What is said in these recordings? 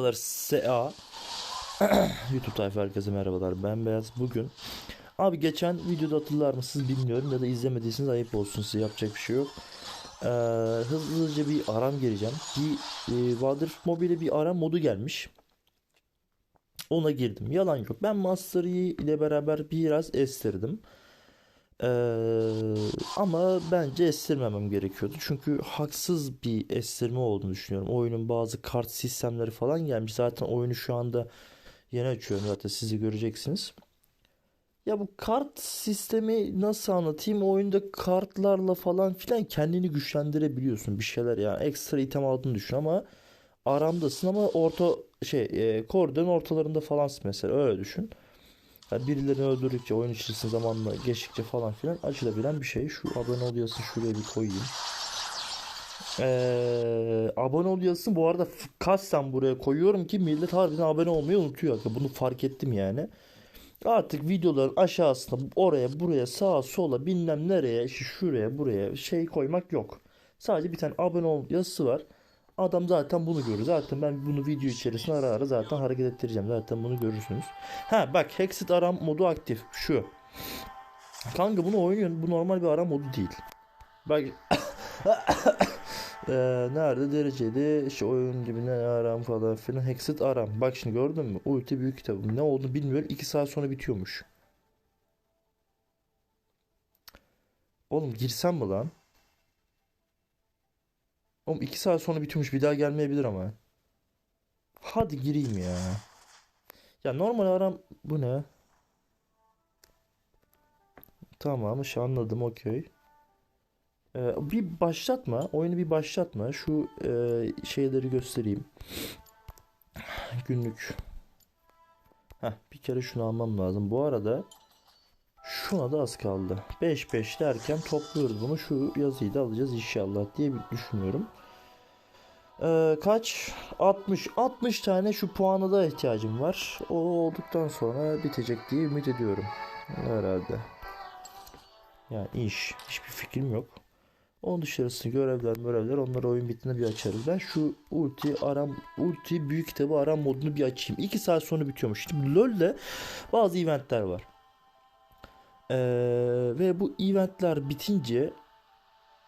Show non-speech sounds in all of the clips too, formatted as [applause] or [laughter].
Merhabalar SA [clears throat] YouTube tayfa herkese merhabalar ben Beyaz. Bugün Abi geçen videoda hatırlar mısınız bilmiyorum ya da izlemediyseniz ayıp olsun size yapacak bir şey yok. Ee, Hızlıca bir aram gireceğim Bir e, Waterf Mobile bir aram modu gelmiş. Ona girdim. Yalan yok. Ben Master ile beraber biraz estirdim ee, ama bence estirmemem gerekiyordu. Çünkü haksız bir estirme olduğunu düşünüyorum. Oyunun bazı kart sistemleri falan gelmiş. Zaten oyunu şu anda yeni açıyorum zaten sizi göreceksiniz. Ya bu kart sistemi nasıl anlatayım? Oyunda kartlarla falan filan kendini güçlendirebiliyorsun bir şeyler yani ekstra item aldığını düşün ama aramdasın ama orta şey e, koridorun ortalarında falansın mesela öyle düşün. Yani birilerini öldürdükçe oyun içerisinde zamanla geçtikçe falan filan açılabilen bir şey. Şu abone ol yazısını şuraya bir koyayım. Ee, abone ol yazısını bu arada kasten buraya koyuyorum ki millet harbiden abone olmayı unutuyor. Bunu fark ettim yani. Artık videoların aşağısına oraya buraya sağa sola bilmem nereye şuraya buraya şey koymak yok. Sadece bir tane abone ol yazısı var. Adam zaten bunu görür. Zaten ben bunu video içerisinde ara ara zaten hareket ettireceğim. Zaten bunu görürsünüz. Ha bak Hexit aram modu aktif. Şu. Kanka bunu oynuyorsun. Bu normal bir aram modu değil. Bak. [coughs] Ee, nerede dereceli işte oyun dibine aram falan filan Hexit aram. Bak şimdi gördün mü? Ulti büyük kitabım. Ne oldu bilmiyorum. 2 saat sonra bitiyormuş. Oğlum girsem mi lan? Oğlum 2 saat sonra bitiyormuş. Bir daha gelmeyebilir ama. Hadi gireyim ya. Ya normal aram bu ne? Tamam anladım okey. Ee, bir başlatma. Oyunu bir başlatma. Şu e, şeyleri göstereyim. Günlük. Heh, bir kere şunu almam lazım. Bu arada şuna da az kaldı. 5-5 derken topluyoruz bunu. Şu yazıyı da alacağız inşallah diye düşünüyorum. Ee, kaç? 60. 60 tane şu puana da ihtiyacım var. O olduktan sonra bitecek diye ümit ediyorum. Herhalde. Yani iş. Hiçbir fikrim yok. Onun dışarısında görevler görevler onları oyun bittiğinde bir açarız. Ben şu ulti aram ulti büyük kitabı aram modunu bir açayım. 2 saat sonra bitiyormuş. Şimdi LoL'de bazı eventler var. Ee, ve bu eventler bitince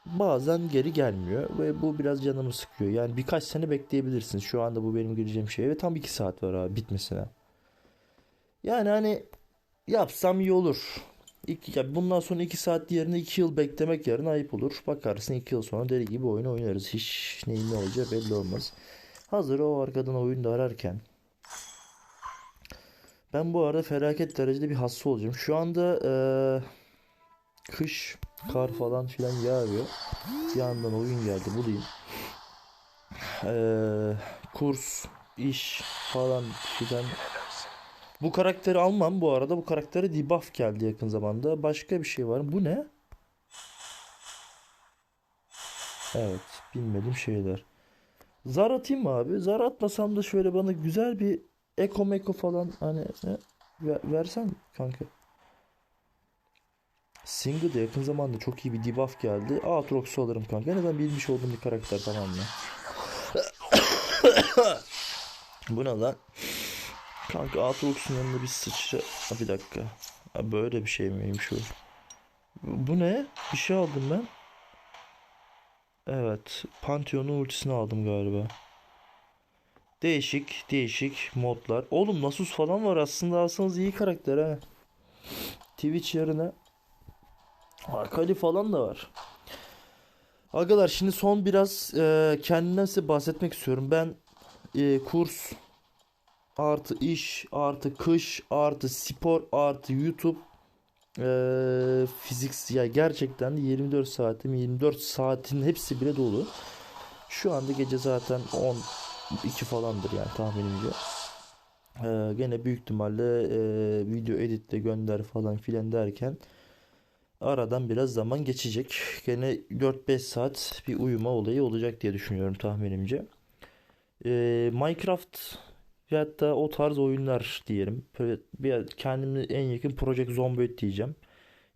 bazen geri gelmiyor ve bu biraz canımı sıkıyor. Yani birkaç sene bekleyebilirsiniz. Şu anda bu benim gireceğim şey ve tam 2 saat var abi bitmesine. Yani hani yapsam iyi olur. İki, ya bundan sonra 2 saat yerine 2 yıl beklemek yerine ayıp olur. Bakarsın 2 yıl sonra deli gibi oyun oynarız. Hiç neyin ne olacağı belli olmaz. Hazır o arkadan oyunda ararken. Ben bu arada felaket derecede bir hasta olacağım. Şu anda eee, kış, kar falan filan yağıyor. Bir yandan oyun geldi bulayım. Eee, kurs, iş falan filan. Bu karakteri almam bu arada. Bu karaktere debuff geldi yakın zamanda. Başka bir şey var mı? Bu ne? Evet, bilmediğim şeyler. Zar atayım mı abi? Zar atmasam da şöyle bana güzel bir eko meko falan hani ne? Ver- versen kanka. Single'da yakın zamanda çok iyi bir debuff geldi. Aatrox'u alırım kanka. Neden bilmiş olduğum bir karakter tamam mı? Bu ne lan? Kanka Aatrox'un yanında bir sıçra... Ha, bir dakika. Ha, böyle bir şey miymiş şu? Bu ne? Bir şey aldım ben. Evet. Pantheon'un ultisini aldım galiba. Değişik değişik modlar. Oğlum Nasus falan var aslında alsanız iyi karakter ha. Twitch yerine Akali falan da var. Arkadaşlar şimdi son biraz e, kendimden size bahsetmek istiyorum. Ben e, kurs artı iş artı kış artı spor artı YouTube e, fizik ya gerçekten de 24 saatim 24 saatin hepsi bile dolu. Şu anda gece zaten 12 falandır yani tahminimce. E, gene büyük ihtimalle e, video editle gönder falan filan derken aradan biraz zaman geçecek. Gene 4-5 saat bir uyuma olayı olacak diye düşünüyorum tahminimce. E, Minecraft ve hatta o tarz oyunlar diyelim. Bir kendimi en yakın Project Zomboid diyeceğim.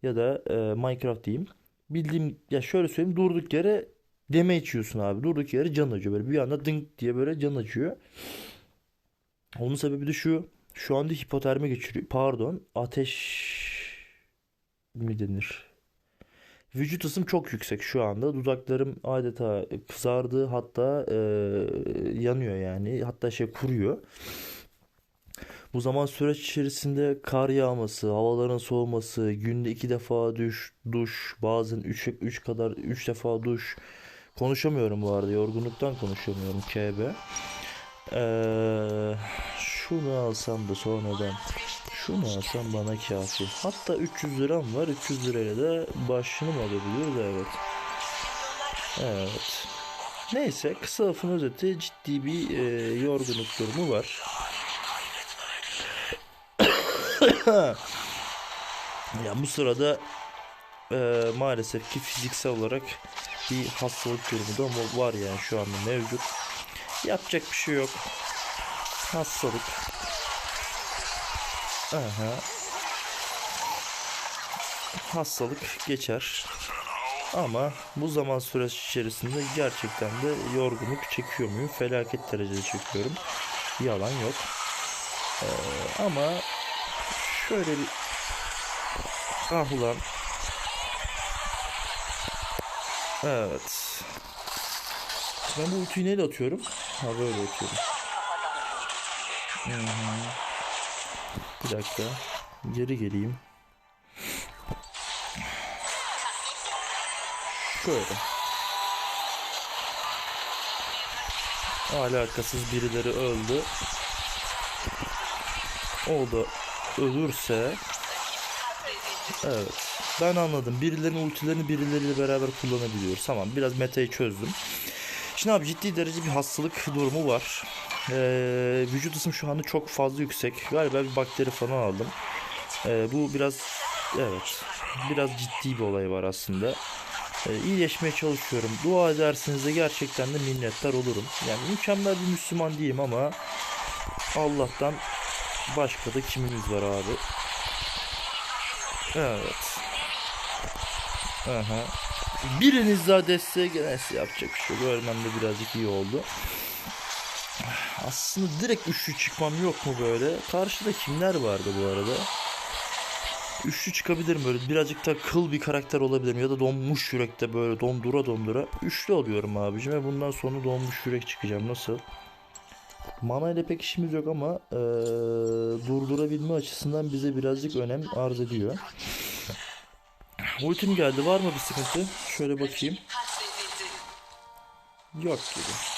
Ya da e, Minecraft diyeyim. Bildiğim ya şöyle söyleyeyim durduk yere damage yiyorsun abi. Durduk yere can acıyor böyle bir anda dınk diye böyle can acıyor. Onun sebebi de şu. Şu anda hipotermi geçiriyor. Pardon. Ateş mi denir? Vücut ısım çok yüksek şu anda. Dudaklarım adeta kızardı. Hatta e, yanıyor yani. Hatta şey kuruyor. Bu zaman süreç içerisinde kar yağması, havaların soğuması, günde iki defa duş, duş, bazen üç, üç kadar üç defa duş. Konuşamıyorum bu arada. Yorgunluktan konuşamıyorum KB. Ee, şunu alsam da sonradan şunu alsam bana kafi. Hatta 300 liram var. 300 lirayla da başını mı alabiliyoruz? Evet. Evet. Neyse kısa lafın özeti ciddi bir e, yorgunluk durumu var. [coughs] Ya bu sırada e, maalesef ki fiziksel olarak bir hastalık durumu da var yani şu anda mevcut. Yapacak bir şey yok. Hastalık. Aha. Hastalık geçer. Ama bu zaman süresi içerisinde gerçekten de yorgunluk çekiyor muyum? Felaket derecede çekiyorum. Yalan yok. Ee, ama şöyle bir ah ulan. Evet. Ben bu ultiyi neyle atıyorum? Ha böyle atıyorum. Bir dakika. Geri geleyim. Şöyle. Alakasız birileri öldü. O da ölürse Evet. Ben anladım. Birilerinin ultilerini birileriyle beraber kullanabiliyoruz. Tamam biraz metayı çözdüm. Şimdi abi ciddi derece bir hastalık durumu var. Ee, vücut ısım şu anda çok fazla yüksek. Galiba bir bakteri falan aldım. Ee, bu biraz evet biraz ciddi bir olay var aslında. Ee, iyileşmeye çalışıyorum. Dua ederseniz de gerçekten de minnettar olurum. Yani mükemmel bir Müslüman diyeyim ama Allah'tan başka da kimimiz var abi. Evet. Aha. Biriniz daha desteğe gelirse yapacak bir şey yok. Ölmem de birazcık iyi oldu. Aslında direkt üçlü çıkmam yok mu böyle? Karşıda kimler vardı bu arada? Üçlü çıkabilirim böyle birazcık da kıl bir karakter olabilirim ya da donmuş yürekte böyle dondura dondura. Üçlü oluyorum abicim ve bundan sonra donmuş yürek çıkacağım. Nasıl? Mana ile pek işimiz yok ama eee, durdurabilme açısından bize birazcık önem arz ediyor. Ultim geldi. Var mı bir sıkıntı? Şöyle bakayım. Yok gibi.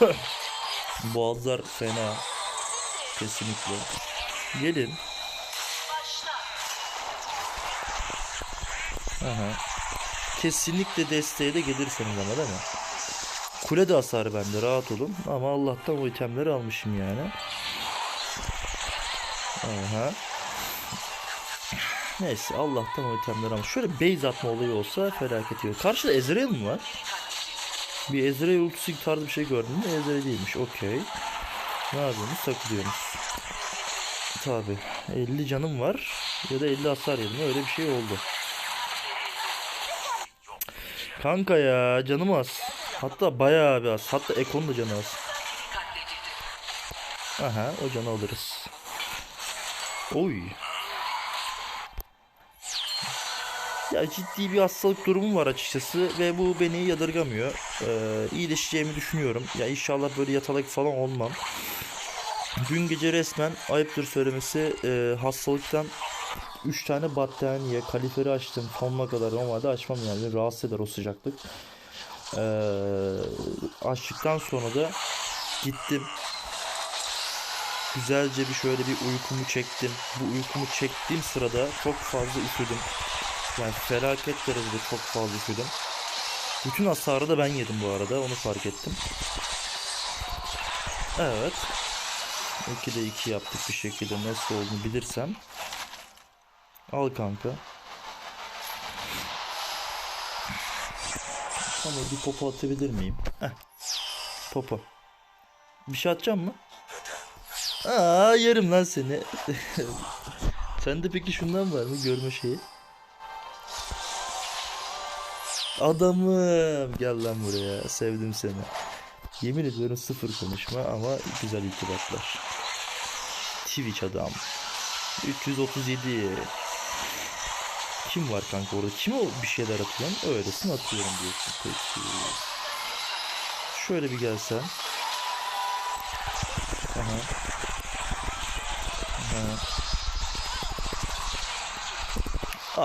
[laughs] Boğazlar fena. Kesinlikle. Gelin. Aha. Kesinlikle desteğe de gelirseniz ama değil mi? Kule de hasarı bende rahat olun. Ama Allah'tan o itemleri almışım yani. Aha. Neyse Allah'tan o itemleri almışım. Şöyle base atma olayı olsa felaket yok. Karşıda Ezreal mi var? Bir Ezreal ultisi tarzı bir şey gördün mü? Ezreal değilmiş. Okey. Ne yapıyorsunuz? Takılıyorsunuz. Tabi. 50 canım var. Ya da 50 hasar yedim. Öyle bir şey oldu. Kanka ya canım az. Hatta bayağı bir az. Hatta Ekon da canı az. Aha o canı alırız. Oy. Ya ciddi bir hastalık durumu var açıkçası ve bu beni yadırgamıyor. Ee, iyileşeceğimi düşünüyorum. Ya inşallah böyle yatalak falan olmam. Dün gece resmen ayıptır söylemesi e, hastalıktan 3 tane battaniye kaliferi açtım sonuna kadar normalde açmam yani rahatsız eder o sıcaklık. Ee, açtıktan sonra da gittim güzelce bir şöyle bir uykumu çektim. Bu uykumu çektiğim sırada çok fazla üşüdüm. Yani felaket derecede çok fazla üşüdüm. Bütün hasarı da ben yedim bu arada onu fark ettim. Evet. 2'de 2 yaptık bir şekilde nasıl olduğunu bilirsem. Al kanka. Ama bir popo atabilir miyim? Heh. Popo. Bir şey atacağım mı? Aa yerim lan seni. [laughs] Sende peki şundan var mı görme şeyi? Adamım gel lan buraya sevdim seni. Yemin ediyorum sıfır konuşma ama güzel irtibatlar. Twitch adam. 337. Kim var kanka orada? Kime bir şeyler atıyorsun? Öylesin atıyorum diyorsun. Peki. Şöyle bir gelsen. Aha. Aha.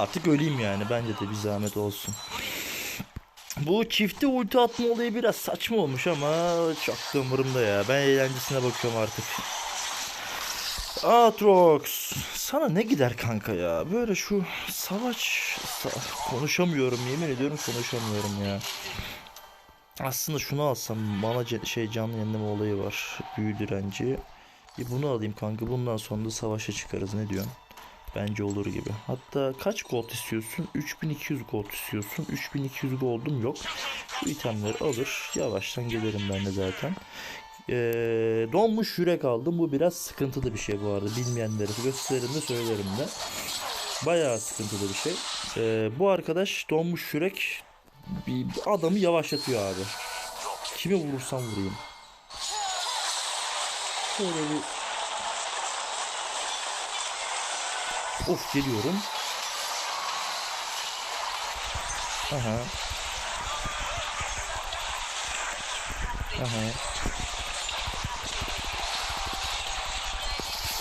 Artık öleyim yani. Bence de bir zahmet olsun. Bu çifte ulti atma olayı biraz saçma olmuş ama çok da umurumda ya. Ben eğlencesine bakıyorum artık. Atrox. Sana ne gider kanka ya? Böyle şu savaş... sa- konuşamıyorum yemin ediyorum konuşamıyorum ya. Aslında şunu alsam bana şey canlı yenileme olayı var. Büyü direnci. Bir bunu alayım kanka. Bundan sonra da savaşa çıkarız. Ne diyorsun? Bence olur gibi. Hatta kaç gold istiyorsun? 3200 gold istiyorsun. 3200 gold'um yok. Bu itemleri alır. Yavaştan gelirim ben de zaten. Ee, donmuş yürek aldım. Bu biraz sıkıntılı bir şey bu arada. Bilmeyenlere gösteririm de söylerim de. Bayağı sıkıntılı bir şey. Ee, bu arkadaş donmuş yürek bir adamı yavaşlatıyor abi. Kimi vurursam vurayım. Şöyle bir Of geliyorum. Aha. Aha.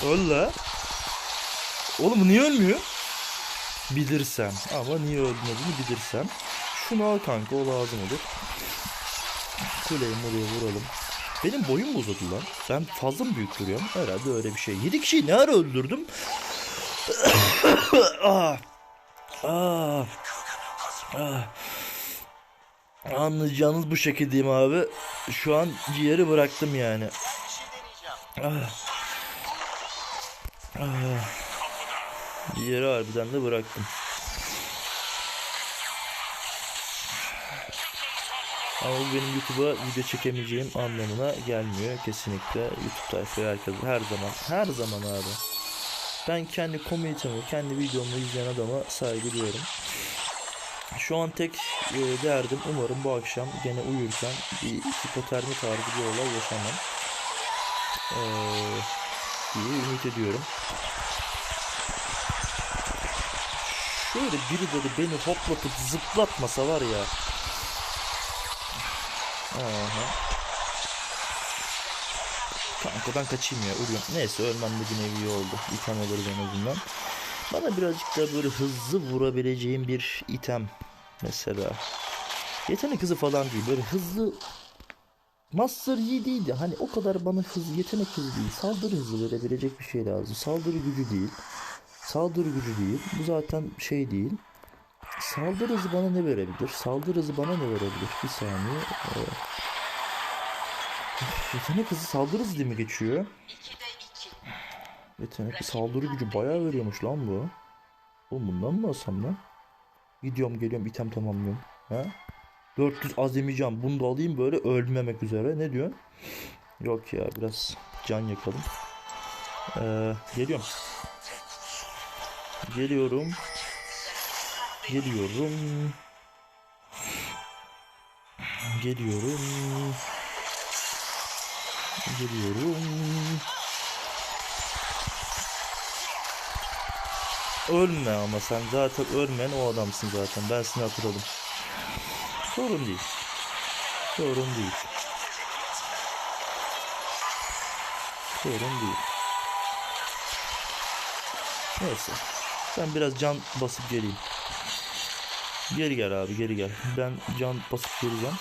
Öl la. Oğlum niye ölmüyor? Bilirsem. Ama niye ölmediğini bilirsem. Şunu al kanka o lazım olur. Kuleyi buraya vuralım. Benim boyum uzadı lan? Ben fazla mı büyük duruyorum? Herhalde öyle bir şey. 7 kişiyi ne ara öldürdüm? Ah. Ah. Ah. Anlayacağınız bu şekildeyim abi. Şu an ciğeri bıraktım yani. Ah. Ah. Ciğeri harbiden de bıraktım. Ama bu benim YouTube'a video çekemeyeceğim anlamına gelmiyor. Kesinlikle YouTube tayfayı herkes her zaman her zaman abi. Ben kendi komünitemi, kendi videomu izleyen adama saygı duyuyorum. Şu an tek e, derdim umarım bu akşam gene uyurken bir hipotermi tarzı bir olay yaşamam. Ee, diye ümit ediyorum. Şöyle birileri beni hoplatıp zıplatmasa var ya. Aha. Ben kaçayım ya ölüyorum. Neyse ölmem de bir nevi oldu. İtem alırız en azından. Bana birazcık daha böyle hızlı vurabileceğim bir item mesela. Yetenek hızı falan değil. Böyle hızlı Master Yi değil de hani o kadar bana hız, yetenek hızı değil. Saldırı hızı verebilecek bir şey lazım. Saldırı gücü değil. Saldırı gücü değil. Bu zaten şey değil. Saldırı hızı bana ne verebilir? Saldırı hızı bana ne verebilir? Bir saniye. Ee, Yetenek hızı saldırı hızı mi geçiyor? Yetenek saldırı gücü bayağı veriyormuş lan bu. Oğlum bundan mı alsam lan? Gidiyorum geliyorum item tamamlıyorum. Ha? 400 azami can. Bunu da alayım böyle ölmemek üzere. Ne diyorsun? Yok ya biraz can yakalım. Ee, geliyorum. Geliyorum. Geliyorum. Geliyorum. Geliyorum. Ölme ama sen zaten ölmeyen o adamsın zaten. Ben seni hatırladım. Sorun değil. Sorun değil. Sorun değil. Neyse. Ben biraz can basıp geleyim. Geri gel abi geri gel. Ben can basıp geleceğim.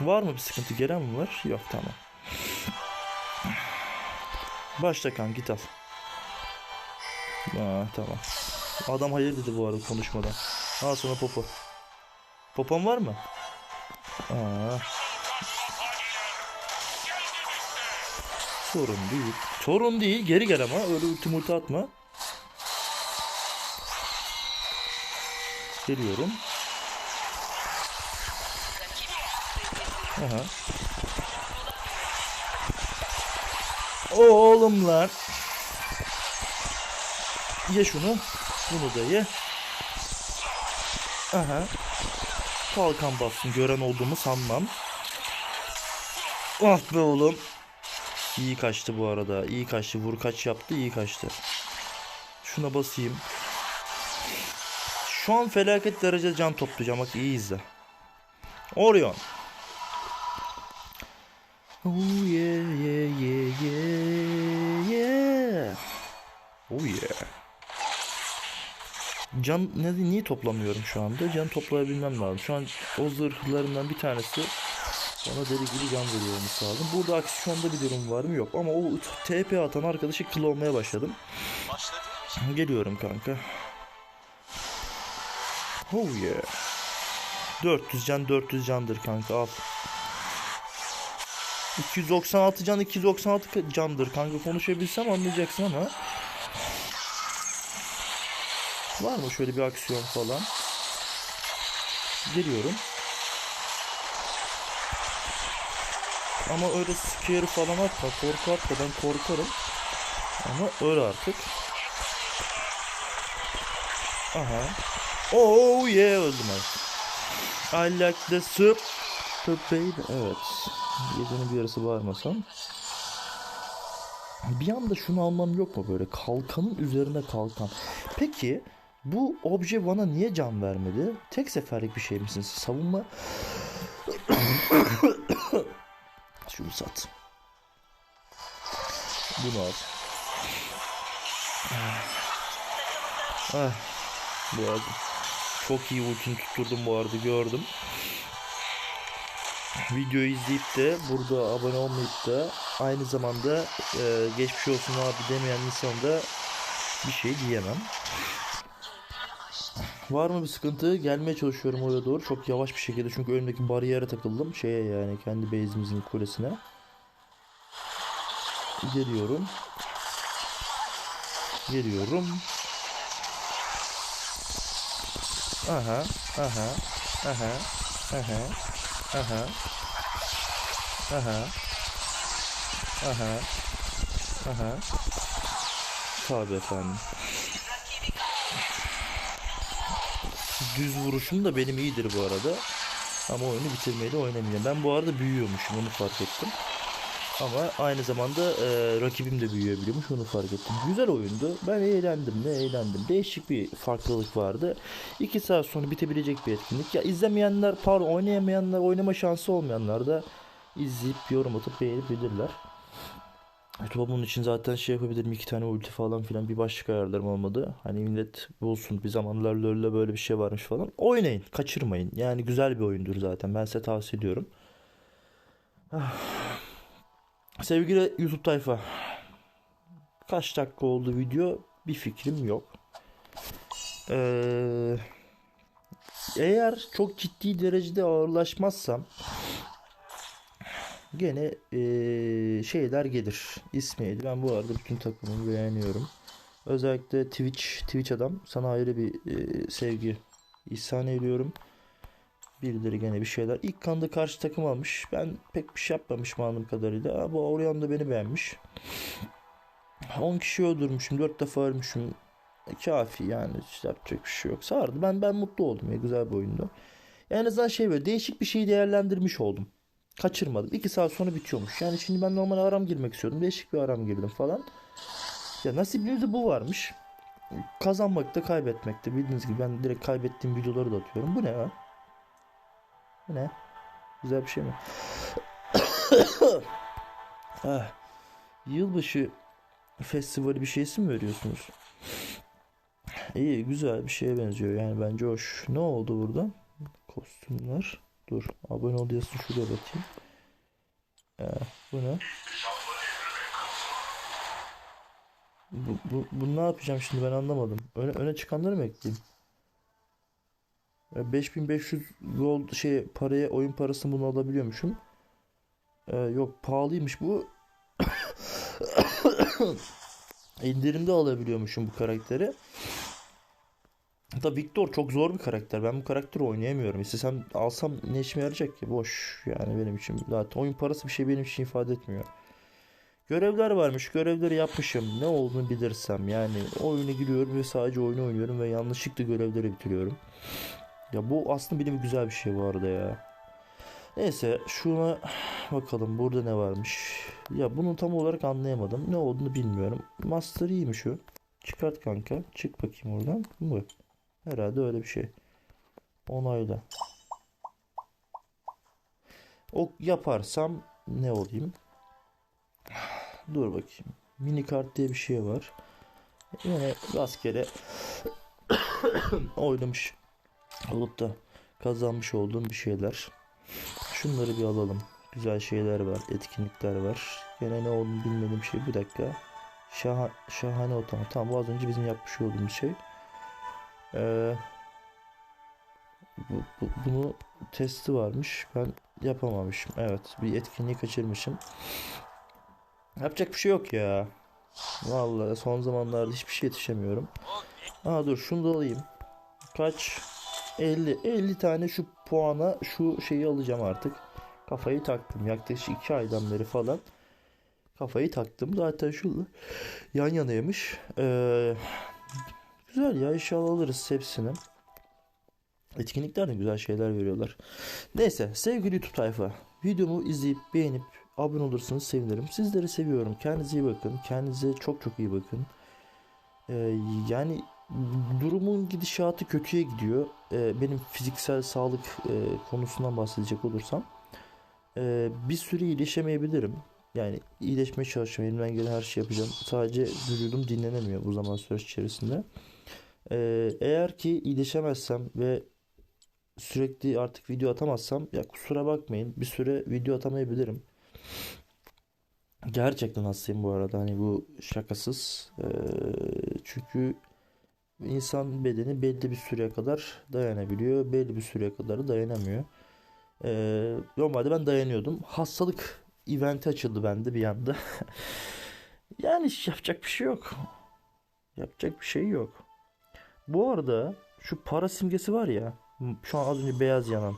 Var mı bir sıkıntı? Gelen mi var? Yok tamam. Başla kan git al. Aa, tamam. Adam hayır dedi bu arada konuşmadan. Al sonra popo. Popon var mı? Aa. Sorun değil. Sorun değil. Geri gel ama. Öyle ulti multi atma. Geliyorum. Aha. Oğlum lan. Ye şunu. Bunu da ye. Aha. Kalkan bassın. Gören olduğumu sanmam. Ah be oğlum. İyi kaçtı bu arada. İyi kaçtı. Vur kaç yaptı. iyi kaçtı. Şuna basayım. Şu an felaket derece can toplayacağım. Bak iyi izle. Orion. Oh yeah yeah yeah yeah yeah. Oh yeah. Can ne niye toplamıyorum şu anda? Can toplayabilmem lazım. Şu an o zırhlarından bir tanesi bana deli gibi can veriyor olması lazım. Burada aksiyonda bir durum var mı? Yok. Ama o TP atan arkadaşı kıl olmaya başladım. Geliyorum kanka. Oh yeah. 400 can 400 candır kanka al. 296 can 296 candır kanka konuşabilsem anlayacaksın ama. Var mı şöyle bir aksiyon falan? Geliyorum. Ama öyle scare falan atma. Korku atma. Ben korkarım. Ama öyle artık. Aha. Oh yeah öldüm artık. I like the soup. The baby. Evet. Gecenin bir yarısı bağırmasam. Bir anda şunu almam yok mu böyle kalkanın üzerine kalkan. Peki bu obje bana niye can vermedi? Tek seferlik bir şey misin? Savunma [coughs] şunu sat. Bunu al. Ah, bu çok iyi ultini tutturdum bu arada gördüm. Videoyu izleyip de burada abone olmayıp da aynı zamanda e, geçmiş olsun abi demeyen insana da bir şey diyemem. Var mı bir sıkıntı? Gelmeye çalışıyorum oraya doğru. Çok yavaş bir şekilde çünkü önümdeki bariyere takıldım. Şeye yani kendi base'imizin kulesine. Geliyorum. Geliyorum. Aha, aha, aha, aha, aha, aha, aha, aha. Tabii efendim. Düz vuruşum da benim iyidir bu arada. Ama oyunu bitirmeyi de oynamayacağım. Ben bu arada büyüyormuşum onu fark ettim. Ama aynı zamanda e, rakibim de büyüyebiliyormuş onu fark ettim. Güzel oyundu. Ben eğlendim mi eğlendim. Değişik bir farklılık vardı. 2 saat sonra bitebilecek bir etkinlik. Ya izlemeyenler pardon oynayamayanlar oynama şansı olmayanlar da izleyip yorum atıp beğenebilirler. YouTube'a bunun için zaten şey yapabilirim iki tane ulti falan filan bir başlık ayarlarım olmadı. Hani millet bulsun bir zamanlar LoL'de böyle bir şey varmış falan. Oynayın kaçırmayın. Yani güzel bir oyundur zaten ben size tavsiye ediyorum. Ah. Sevgili YouTube tayfa. Kaç dakika oldu video? Bir fikrim yok. Ee, eğer çok ciddi derecede ağırlaşmazsam gene ee, şeyler gelir. İsmiydi. Ben bu arada bütün takımımı beğeniyorum. Özellikle Twitch, Twitch adam sana ayrı bir ee, sevgi ihsan ediyorum. Birileri gene bir şeyler. İlk kanda karşı takım almış. Ben pek bir şey yapmamışım anladığım kadarıyla. Bu Orion da beni beğenmiş. 10 kişi öldürmüşüm. 4 defa ölmüşüm. Kafi yani. İşte yapacak bir şey yok. Sardı. Ben ben mutlu oldum ya. Güzel bir oyundu. Yani en azından şey böyle değişik bir şeyi değerlendirmiş oldum. Kaçırmadım. 2 saat sonra bitiyormuş. Yani şimdi ben normal aram girmek istiyordum. Değişik bir aram girdim falan. Ya nasibimizde bu varmış. Kazanmakta kaybetmekte. Bildiğiniz gibi ben direkt kaybettiğim videoları da atıyorum. Bu ne ya? Ne? Güzel bir şey mi? [coughs] ah, yılbaşı festivali bir şeysi mi veriyorsunuz? İyi güzel bir şeye benziyor yani bence hoş. Ne oldu burada? Kostümler. Dur abone ol yazısını şuraya bakayım. Ee, bu ne? Bu, bu, bu ne yapacağım şimdi ben anlamadım. Öne, öne çıkanları mı ekleyeyim? 5500 gold şey paraya oyun parasını bunu alabiliyormuşum. Ee, yok pahalıymış bu. [coughs] İndirimde alabiliyormuşum bu karakteri. Da Victor çok zor bir karakter. Ben bu karakteri oynayamıyorum. İstesem alsam ne işime yarayacak ki? Boş yani benim için. Zaten oyun parası bir şey benim için ifade etmiyor. Görevler varmış. Görevleri yapmışım. Ne olduğunu bilirsem. Yani oyuna giriyorum ve sadece oyunu oynuyorum ve yanlışlıkla görevleri bitiriyorum. Ya bu aslında benim güzel bir şey bu arada ya. Neyse şuna bakalım burada ne varmış. Ya bunu tam olarak anlayamadım. Ne olduğunu bilmiyorum. Master iyi mi şu? Çıkart kanka. Çık bakayım oradan. Bu. Herhalde öyle bir şey. Onayla. O yaparsam ne olayım? Dur bakayım. Mini kart diye bir şey var. Yine rastgele [coughs] oynamış olup da kazanmış olduğum bir şeyler. Şunları bir alalım. Güzel şeyler var, etkinlikler var. Gene ne olduğunu bilmediğim şey. Bir dakika. Şaha, şahane otomat. Tamam bu az önce bizim yapmış olduğumuz şey. Ee, bu, bu- bunu testi varmış. Ben yapamamışım. Evet, bir etkinliği kaçırmışım. Yapacak bir şey yok ya. Vallahi son zamanlarda hiçbir şey yetişemiyorum. Aa dur şunu da alayım. Kaç? 50. 50 tane şu puana şu şeyi alacağım artık. Kafayı taktım. Yaklaşık 2 aydan beri falan. Kafayı taktım. Zaten şu yan yanaymış. Ee, güzel ya inşallah alırız hepsini. Etkinlikler de güzel şeyler veriyorlar. Neyse sevgili YouTube tayfa. Videomu izleyip beğenip abone olursanız sevinirim. Sizleri seviyorum. Kendinize iyi bakın. Kendinize çok çok iyi bakın. Ee, yani durumun gidişatı kötüye gidiyor. Ee, benim fiziksel sağlık e, konusundan bahsedecek olursam e, bir süre iyileşemeyebilirim. Yani iyileşmeye çalışıyorum. Elimden gelen her şeyi yapacağım. Sadece vücudum dinlenemiyor bu zaman süreç içerisinde. Ee, eğer ki iyileşemezsem ve sürekli artık video atamazsam ya kusura bakmayın bir süre video atamayabilirim. Gerçekten hastayım bu arada hani bu şakasız. Ee, çünkü insan bedeni belli bir süreye kadar dayanabiliyor. Belli bir süreye kadar da dayanamıyor. Ee, normalde ben dayanıyordum. Hastalık eventi açıldı bende bir anda. [laughs] Yani yapacak bir şey yok. Yapacak bir şey yok. Bu arada şu para simgesi var ya. Şu an az önce beyaz yanan.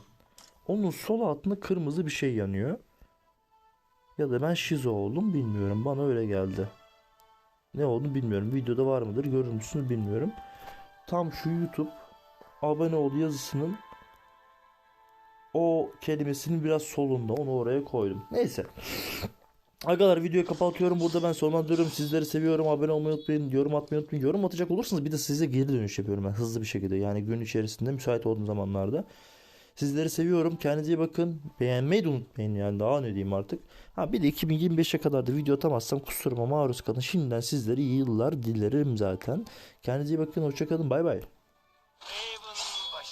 Onun sol altında kırmızı bir şey yanıyor. Ya da ben şizo oldum bilmiyorum. Bana öyle geldi. Ne olduğunu bilmiyorum. Videoda var mıdır görür müsünüz bilmiyorum. Tam şu YouTube abone ol yazısının o kelimesinin biraz solunda. Onu oraya koydum. Neyse. Agalar videoyu kapatıyorum. Burada ben sonlandırıyorum. Sizleri seviyorum. Abone olmayı unutmayın. Yorum atmayı unutmayın. Yorum atacak olursanız bir de size geri dönüş yapıyorum ben hızlı bir şekilde. Yani gün içerisinde müsait olduğum zamanlarda. Sizleri seviyorum. Kendinize iyi bakın. Beğenmeyi de unutmayın yani daha ne diyeyim artık. Ha bir de 2025'e kadar da video atamazsam kusuruma maruz kalın. Şimdiden sizlere iyi yıllar dilerim zaten. Kendinize iyi bakın. Hoşçakalın. Bay bay.